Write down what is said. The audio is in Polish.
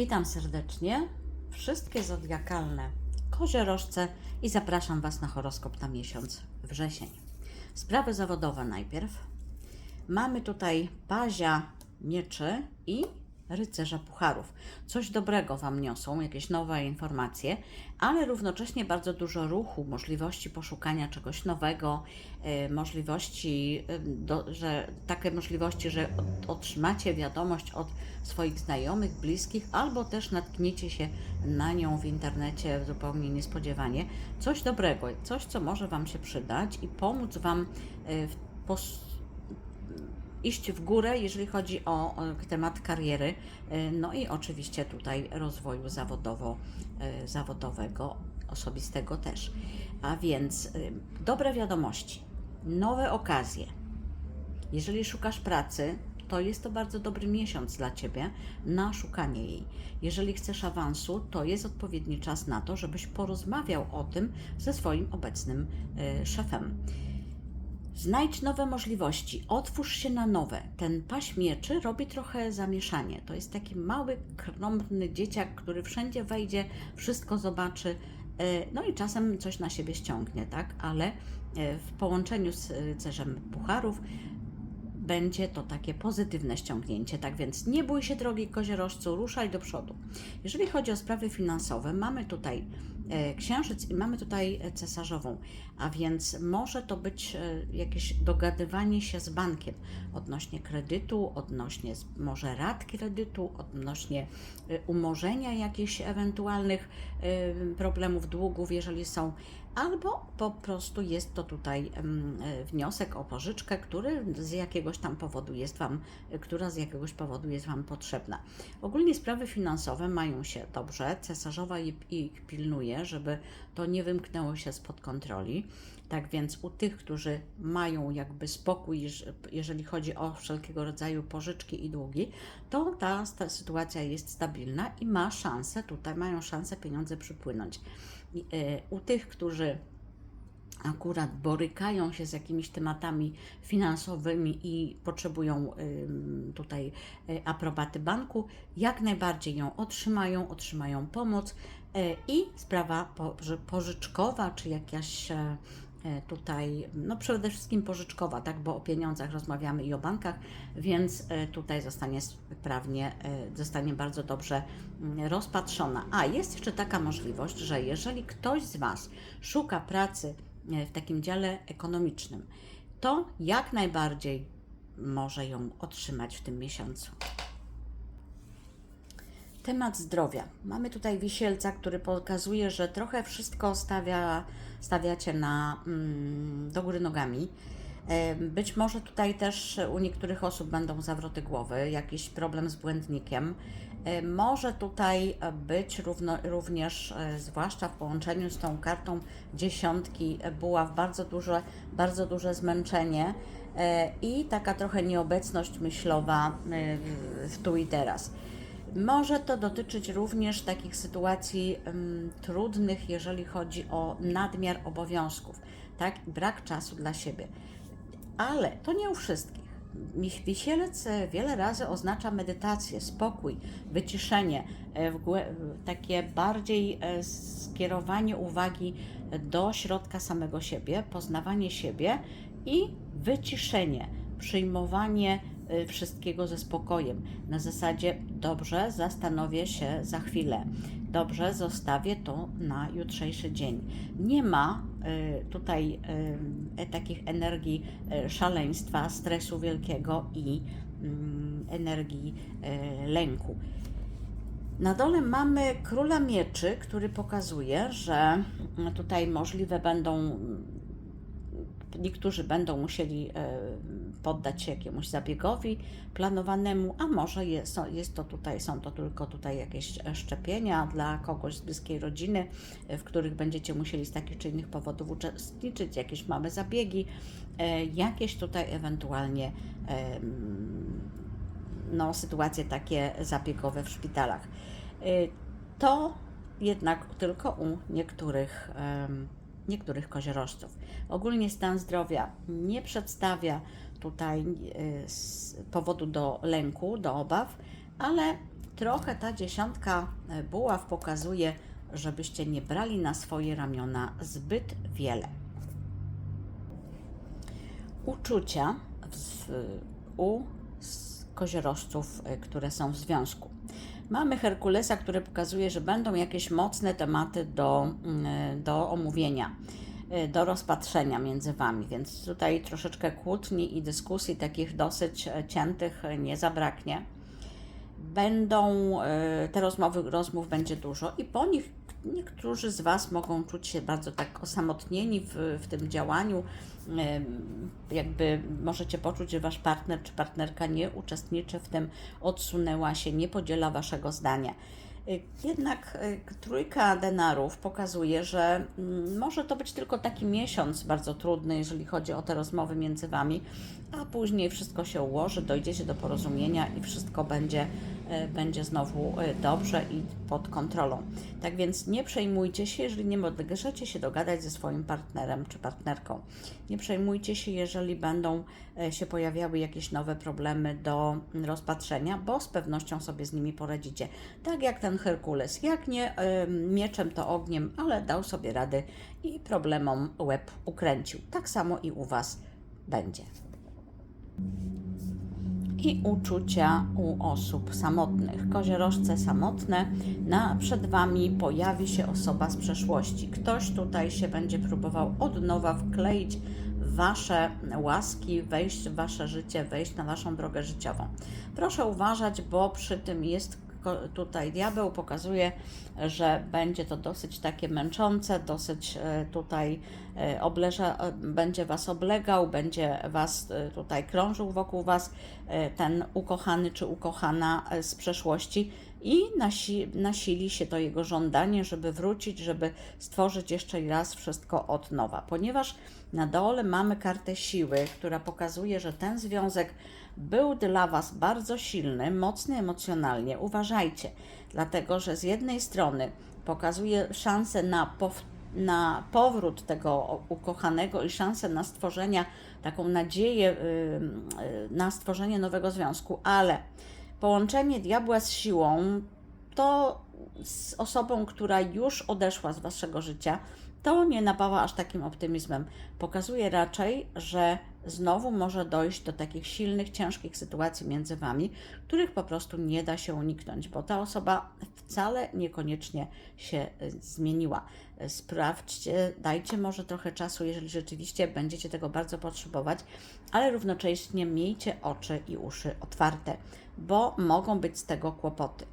Witam serdecznie. Wszystkie zodiakalne koziorożce i zapraszam Was na horoskop na miesiąc wrzesień. Sprawy zawodowe najpierw. Mamy tutaj pazia mieczy i rycerza pucharów. Coś dobrego Wam niosą, jakieś nowe informacje, ale równocześnie bardzo dużo ruchu, możliwości poszukania czegoś nowego, e, możliwości, e, do, że takie możliwości, że otrzymacie wiadomość od swoich znajomych, bliskich, albo też natkniecie się na nią w internecie zupełnie niespodziewanie. Coś dobrego, coś, co może Wam się przydać i pomóc Wam e, w pos- iść w górę, jeżeli chodzi o temat kariery, y, no i oczywiście tutaj rozwoju zawodowo, y, zawodowego, osobistego też. A więc y, dobre wiadomości, nowe okazje. Jeżeli szukasz pracy, to jest to bardzo dobry miesiąc dla Ciebie na szukanie jej. Jeżeli chcesz awansu, to jest odpowiedni czas na to, żebyś porozmawiał o tym ze swoim obecnym szefem. Znajdź nowe możliwości, otwórz się na nowe. Ten paś mieczy robi trochę zamieszanie. To jest taki mały, kromny dzieciak, który wszędzie wejdzie, wszystko zobaczy, e, no i czasem coś na siebie ściągnie, tak? Ale e, w połączeniu z rycerzem pucharów będzie to takie pozytywne ściągnięcie. Tak więc nie bój się, drogi koziorożcu, ruszaj do przodu. Jeżeli chodzi o sprawy finansowe, mamy tutaj e, księżyc i mamy tutaj e, cesarzową, a więc może to być e, jakieś dogadywanie się z bankiem odnośnie kredytu, odnośnie może rat kredytu, odnośnie e, umorzenia jakichś ewentualnych e, problemów, długów, jeżeli są, albo po prostu jest to tutaj e, wniosek o pożyczkę, który z jakiegoś tam powodu jest Wam, e, która z jakiegoś powodu jest Wam potrzebna. Ogólnie sprawy finansowe mają się dobrze, cesarzowa ich pilnuje, żeby to nie wymknęło się spod kontroli. Tak więc u tych, którzy mają jakby spokój, jeż- jeżeli chodzi o wszelkiego rodzaju pożyczki i długi, to ta, ta sytuacja jest stabilna i ma szansę, tutaj mają szansę pieniądze przypłynąć. E, U tych, którzy akurat borykają się z jakimiś tematami finansowymi i potrzebują tutaj y, aprobaty banku, jak najbardziej ją otrzymają, otrzymają pomoc y, i sprawa poży- pożyczkowa, czy jakaś e, e, tutaj, no przede wszystkim pożyczkowa, tak, bo o pieniądzach rozmawiamy i o bankach, więc e, tutaj zostanie sprawnie, e, zostanie bardzo dobrze mm, rozpatrzona. A jest jeszcze taka możliwość, że jeżeli ktoś z Was szuka pracy e, w takim dziale ekonomicznym, to jak najbardziej może ją otrzymać w tym miesiącu. Temat zdrowia. Mamy tutaj wisielca, który pokazuje, że trochę wszystko stawia, stawiacie na, mm, do góry nogami. Być może tutaj też u niektórych osób będą zawroty głowy, jakiś problem z błędnikiem. Może tutaj być równo, również, e, zwłaszcza w połączeniu z tą kartą dziesiątki, e, buław, bardzo duże, bardzo duże zmęczenie e, i taka trochę nieobecność myślowa w tu i teraz. Może to dotyczyć również takich sytuacji ym, trudnych, jeżeli chodzi o nadmiar obowiązków, tak? Brak czasu dla siebie. Ale to nie u wszystkich. Wisielec e, wiele razy oznacza medytację, spokój, wyciszenie, e, w takie bardziej e, skierowanie uwagi do środka samego siebie, poznawanie siebie i wyciszenie, przyjmowanie e, wszystkiego ze spokojem. Na zasadzie dobrze, zastanowię się za chwilę. Dobrze, zostawię to na jutrzejszy dzień. Nie ma e, tutaj e, takich energii szaleństwa, stresu wielkiego i mm, energii lęku. Na dole mamy króla mieczy, który pokazuje, że tutaj możliwe będą, niektórzy będą musieli poddać się jakiemuś zabiegowi planowanemu, a może jest, jest to tutaj, są to tylko tutaj jakieś e, szczepienia dla kogoś z bliskiej rodziny, e, w których będziecie musieli z takich czy innych powodów uczestniczyć, jakieś małe zabiegi, e, jakieś tutaj ewentualnie no, sytuacje takie zabiegowe w szpitalach. To jednak tylko u niektórych, niektórych koziorożców. Ogólnie stan zdrowia nie przedstawia tutaj s- powodu do lęku, do obaw, ale trochę ta dziesiątka e, buław pokazuje, żebyście nie brali na swoje ramiona zbyt wiele. Uczucia w, u koziorożców, e, które są w związku. Mamy Herkulesa, który pokazuje, że będą jakieś mocne tematy do, mm, do omówienia, e, do rozpatrzenia między Wami, więc tutaj troszeczkę kłótni i dyskusji takich dosyć e, ciętych e, nie zabraknie będą e, te rozmowy, rozmów będzie dużo i po nich niektórzy z Was mogą czuć się bardzo tak osamotnieni w, w tym działaniu. E, Jakby możecie poczuć, że Wasz partner czy partnerka nie uczestniczy w tym, odsunęła się, nie podziela Waszego zdania. E, Jednak e, trójka denarów pokazuje, że mm, może to być tylko taki miesiąc bardzo trudny, jeżeli chodzi o te rozmowy między Wami, a później wszystko się ułoży, dojdziecie do porozumienia i wszystko będzie, będzie znowu e, dobrze i pod kontrolą. Tak więc nie przejmujcie się, jeżeli nie możecie się dogadać ze swoim partnerem czy partnerką. Nie przejmujcie się, jeżeli będą e, się pojawiały jakieś nowe problemy do rozpatrzenia, bo z pewnością sobie z nimi poradzicie. Tak jak ten Herkules, jak nie e, mieczem to ogniem, ale dał sobie rady i problemom łeb ukręcił. Tak samo i u Was będzie i uczucia u osób samotnych. Koziorożce samotne, na, przed Wami pojawi się osoba z przeszłości. Ktoś tutaj się będzie próbował od nowa wkleić Wasze łaski, wejść w Wasze życie, wejść na Waszą drogę życiową. Proszę uważać, bo przy tym jest tutaj diabeł, pokazuje, że będzie to dosyć takie męczące, dosyć e, tutaj e, obleża, e, będzie Was oblegał, będzie Was tutaj krążył wokół Was ten ukochany czy ukochana z przeszłości i nasi, nasili się to jego żądanie, żeby wrócić, żeby stworzyć jeszcze raz wszystko od nowa. Ponieważ na dole mamy kartę siły, która pokazuje, że ten związek był dla Was bardzo silny, mocny emocjonalnie. Uważajcie, dlatego że z jednej strony pokazuje szansę na na powrót tego ukochanego i szansę na stworzenia, taką nadzieję y, na stworzenie nowego związku, ale połączenie diabła z siłą to z osobą, która już odeszła z waszego życia, to nie napawa aż takim optymizmem. Pokazuje raczej, że znowu może dojść do takich silnych, ciężkich sytuacji między wami, których po prostu nie da się uniknąć, bo ta osoba wcale niekoniecznie się y, zmieniła. Y, Sprawdźcie, dajcie może trochę czasu, jeżeli rzeczywiście będziecie tego bardzo potrzebować, ale równocześnie miejcie oczy i uszy otwarte, bo mogą być z tego kłopoty.